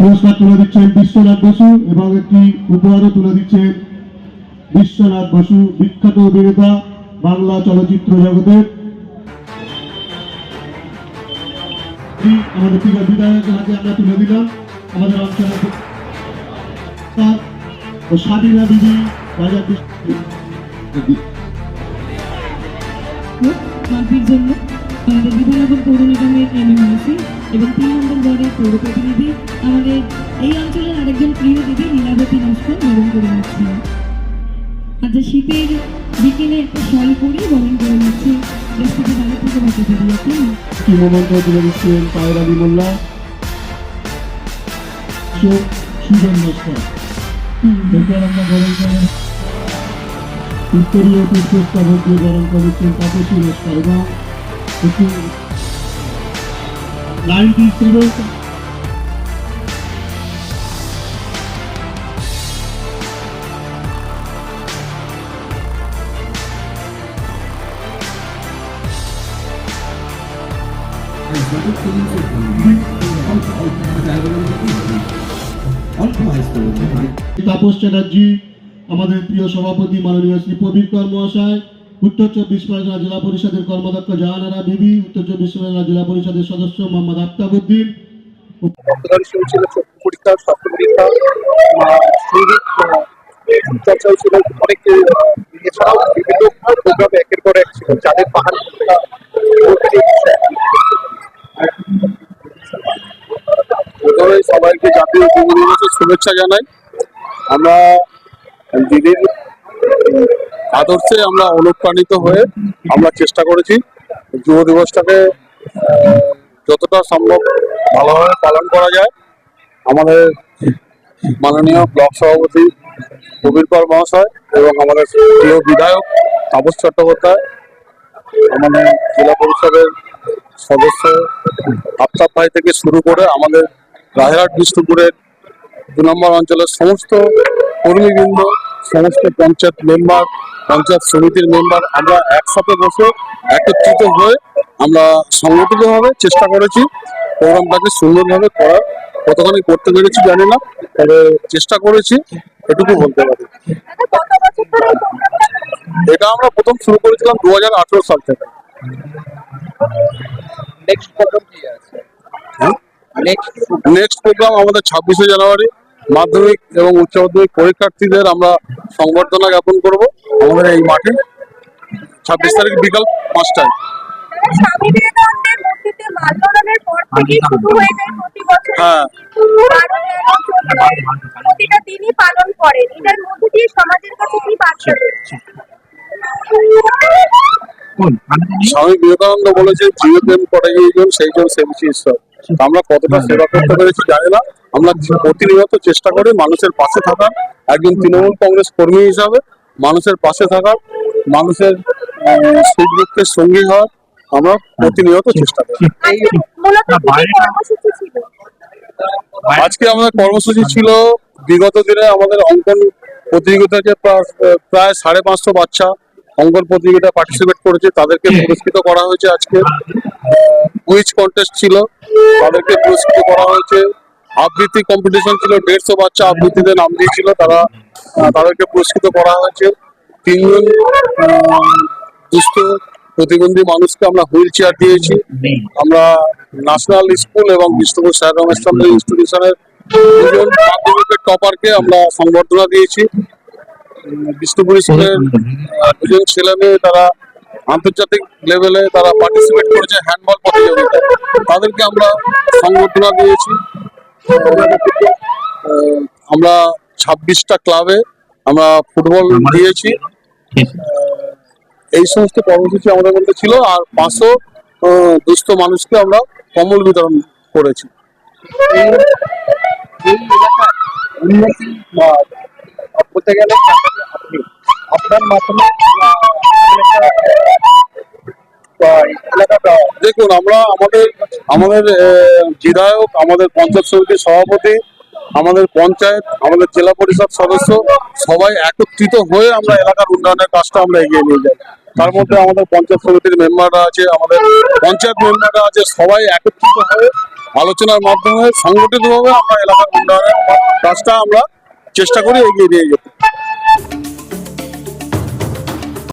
পুরস্কার তুলে দিচ্ছেন বিশ্বনাথ বসু এবং একটি উপহারও তুলে দিচ্ছেন বিশ্বনাথ বসু, বিখ্যাত অভিনেতা বাংলা চলচ্চিত্র জগতের আমাদের প্রিয় বিধায়কের হাতে আমরা তুলে দিলাম। আমাদের ও দিদি জন্য। আমাদের বিধাননগর পৌর নিগমের এমএমআরসি এবং তিন নম্বর ওয়ার্ডের পৌর প্রতিনিধি আমাদের এই অঞ্চলের আরেকজন প্রিয় দিদি লীলাবতী নস্কর বরণ করে নিচ্ছেন আচ্ছা শীতের বিকেলে একটা শল পরে বরণ করে নিচ্ছে দেশ থেকে বাইরে থেকে বাঁচা মমন্ত তুলে দিচ্ছেন পায়ের আলী মোল্লা সুজন নস্কর গরম করেন উত্তরীয় দিয়ে গরম করেছেন তাপসী নস্কর এবং একটি লাইনটি ছিল তাপস চ্যাটার্জি আমাদের প্রিয় সভাপতি মাননীয় শ্রী প্রবীর কর মহাশয় উত্তর চব্বিশ পরগনা জেলা পরিষদের কর্মদক্ষ জাহানারা বিবি, উত্তর চব্বিশ পরগনা জেলা পরিষদের সদস্য মোহাম্মদ ছিল চক্ষু পরীক্ষা পরীক্ষা সবাইকে জাতীয় শুভেচ্ছা জানাই আমরা দিদির আদর্শে আমরা অনুপ্রাণিত হয়ে আমরা চেষ্টা করেছি যুব দিবসটাকে যতটা সম্ভব ভালোভাবে পালন করা যায়। আমাদের মাননীয় ব্লক সভাপতি কবির কর মহাশয় এবং আমাদের প্রিয় বিধায়ক তাপস চট্টোপাধ্যায়, আমাদের জেলা পরিষদের সদস্য আফতাব ভাই থেকে শুরু করে আমাদের রায়হাট, বিষ্ণুপুরের দু নম্বর অঞ্চলের সমস্ত কর্মীবৃন্দ সমস্ত পঞ্চায়েত মেম্বার পঞ্চায়েত সমিতির মেম্বার আমরা একসাথে বসে একত্রিত হয়ে আমরা সংগঠিতভাবে চেষ্টা করেছি প্রোগ্রামটাকে সুন্দরভাবে করার। কতখানি করতে পেরেছি জানি না তবে চেষ্টা করেছি এটুকু বলতে পারি। এটা আমরা প্রথম শুরু করেছিলাম দু হাজার আঠেরো সাল থেকে। নেক্সট নেক্সট প্রোগ্রাম আমাদের ছাব্বিশে জানুয়ারি। মাধ্যমিক এবং উচ্চ মাধ্যমিক পরীক্ষার্থীদের আমরা সংবর্ধনা জ্ঞাপন করব আমাদের এই মাঠে। ছাব্বিশ তারিখ বিকাল পাঁচটায়। হয়ে। স্বামী বিবেকানন্দ বলেছে জীবে প্রেম করে সেই জন্য সে বেশি ঈশ্বর আমরা কতটা সেবা করতে পেরেছি জানি না। আমরা প্রতিনিয়ত চেষ্টা করি মানুষের পাশে থাকার একজন তৃণমূল কংগ্রেস কর্মী হিসাবে মানুষের পাশে থাকার মানুষের সুখ দুঃখের সঙ্গী হওয়ার আমরা প্রতিনিয়ত চেষ্টা করি। আজকে আমাদের কর্মসূচি ছিল বিগত দিনে আমাদের অঙ্কন প্রতিযোগিতাকে প্রা- প্রায় সাড়ে পাঁচশো বাচ্চা অঙ্কন প্রতিযোগিতা পার্টিসিপেট করেছে তাদেরকে পুরস্কৃত করা হয়েছে আজকে। কুইজ কন্টেস্ট ছিল তাদেরকে পুরস্কৃত করা হয়েছে। আবৃত্তি কম্পিটিশন ছিল, দেড়শো বাচ্চা আবৃত্তিতে নাম দিয়েছিল, তারা তাদেরকে পুরস্কৃত করা হয়েছে। তিনজন দুস্থ প্রতিবন্ধী মানুষকে আমরা হুইল চেয়ার দিয়েছি। আমরা ন্যাশনাল স্কুল এবং বিষ্ণুপুর স্যার রমেশ চন্দ্র ইনস্টিটিউশনের দুজন মাধ্যমিকের টপারকে আমরা সংবর্ধনা দিয়েছি। বিষ্ণুপুর স্কুলের দুজন ছেলে মেয়ে তারা আন্তর্জাতিক লেভেলে তারা পার্টিসিপেট করেছে হ্যান্ডবল প্রতিযোগিতায়। তাদেরকে আমরা সংবর্ধনা দিয়েছি। আমরা ছাব্বিশটা ক্লাবে আমরা ফুটবল দিয়েছি। এই সমস্ত কর্মসূচি আমাদের মধ্যে ছিল আর পাঁচশো দুস্থ মানুষকে আমরা কম্বল বিতরণ করেছি। বলতে গেলে আপনার মাধ্যমে দেখুন, আমরা আমাদের আমাদের বিধায়ক, আমাদের পঞ্চায়েত সমিতির সভাপতি, আমাদের পঞ্চায়েত, আমাদের জেলা পরিষদ সদস্য, সবাই একত্রিত হয়ে আমরা এলাকার উন্নয়নের কাজটা আমরা এগিয়ে নিয়ে যাই। তার মধ্যে আমাদের পঞ্চায়েত সমিতির মেম্বাররা আছে, আমাদের পঞ্চায়েত মেম্বাররা আছে, সবাই একত্রিত হয়ে আলোচনার মাধ্যমে সংগঠিতভাবে আমরা এলাকার উন্নয়নের কাজটা আমরা চেষ্টা করি এগিয়ে নিয়ে যেতে।